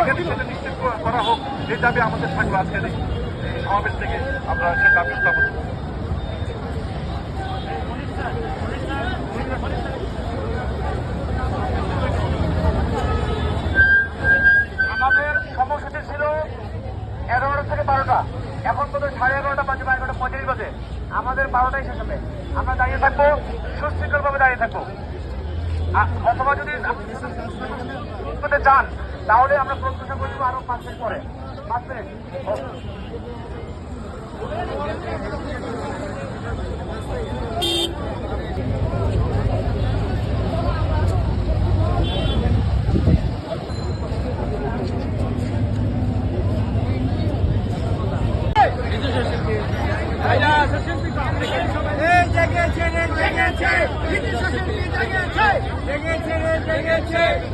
আগামী সেটা নিশ্চিত করা- হোক এই দাবি আমাদের থাকবে আজকের এই সমাবেশ থেকে আমরা সে দাবি উত্থাপন আমাদের সময়সূচি ছিল এগারোটা থেকে বারোটা। এখন পর্যন্ত সাড়ে এগারোটা বাজে বা এগারোটা পঁয়ত্রিশ বাজে। আমাদের বারোটাই শেষ হবে আমরা দাঁড়িয়ে থাকব, সুশৃঙ্খলভাবে দাঁড়িয়ে থাকব। অথবা যদি করতে চান তাহলে আমরা প্রত্যাশা করব আরও পাঁচ মিনিট পরে। পাঁচ মিনিট এই জেগেছে জেগেছে Merhaba.